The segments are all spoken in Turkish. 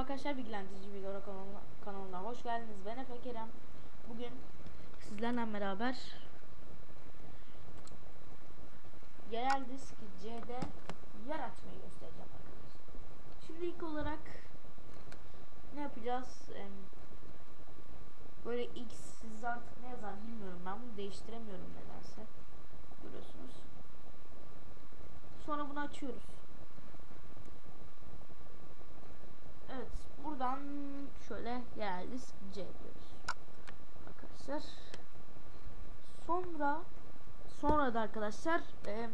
arkadaşlar bilgilendirici video kanalına, kanalına hoş geldiniz. Ben Efe Kerem. Bugün sizlerle beraber yerel disk C'de yer açmayı göstereceğim arkadaşlar. Şimdi ilk olarak ne yapacağız? Böyle X siz artık ne yazar bilmiyorum. Ben bunu değiştiremiyorum nedense. Görüyorsunuz. Sonra bunu açıyoruz. Evet buradan şöyle disk C. Arkadaşlar. Sonra sonra da arkadaşlar e,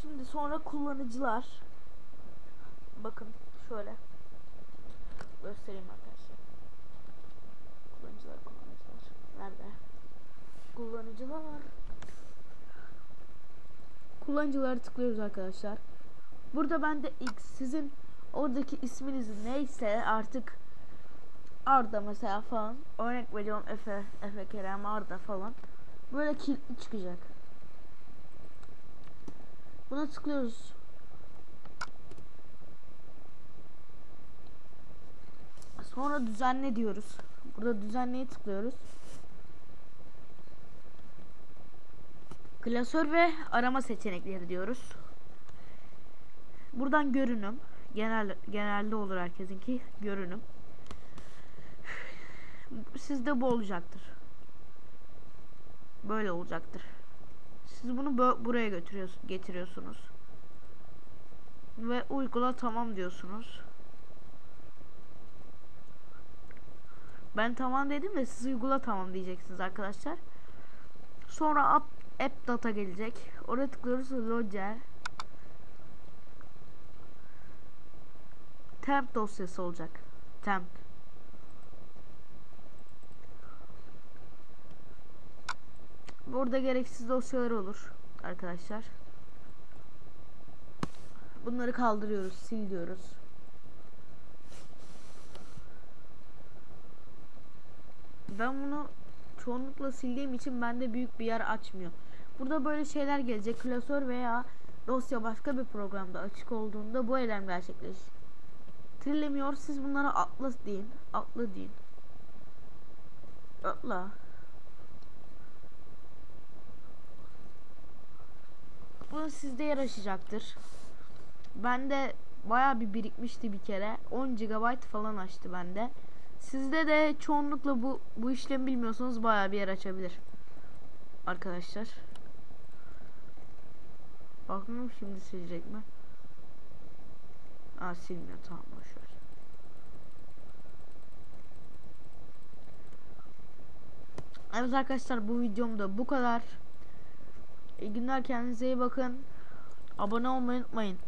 şimdi sonra kullanıcılar bakın şöyle göstereyim arkadaşlar. Kullanıcılar kullanıcılar. Nerede? Kullanıcılar. Kullanıcılara tıklıyoruz arkadaşlar. Burada ben de X sizin oradaki isminiz neyse artık Arda mesela falan örnek veriyorum Efe, Efe Kerem Arda falan böyle kilitli çıkacak. Buna tıklıyoruz. Sonra düzenle diyoruz. Burada düzenleye tıklıyoruz. Klasör ve arama seçenekleri diyoruz. Buradan görünüm. Genel genelde olur herkesinki görünüm. Sizde bu olacaktır. Böyle olacaktır. Siz bunu buraya götürüyorsunuz, getiriyorsunuz. Ve uygula tamam diyorsunuz. Ben tamam dedim de siz uygula tamam diyeceksiniz arkadaşlar. Sonra app, app data gelecek. Oraya tıklıyoruz loger. Temp dosyası olacak. Temp. Burada gereksiz dosyalar olur arkadaşlar. Bunları kaldırıyoruz, sil diyoruz. Ben bunu çoğunlukla sildiğim için bende büyük bir yer açmıyor. Burada böyle şeyler gelecek. Klasör veya dosya başka bir programda açık olduğunda bu eylem gerçekleşir trilemiyor. Siz bunlara atla deyin. Atla deyin. Atla. Bu sizde yer açacaktır. Bende baya bir birikmişti bir kere. 10 GB falan açtı bende. Sizde de çoğunlukla bu bu işlemi bilmiyorsanız baya bir yer açabilir. Arkadaşlar. Bakmıyorum şimdi silecek mi? Aa silmiyor tamam boşver. Evet arkadaşlar bu videomda bu kadar. İyi günler kendinize iyi bakın. Abone olmayı unutmayın.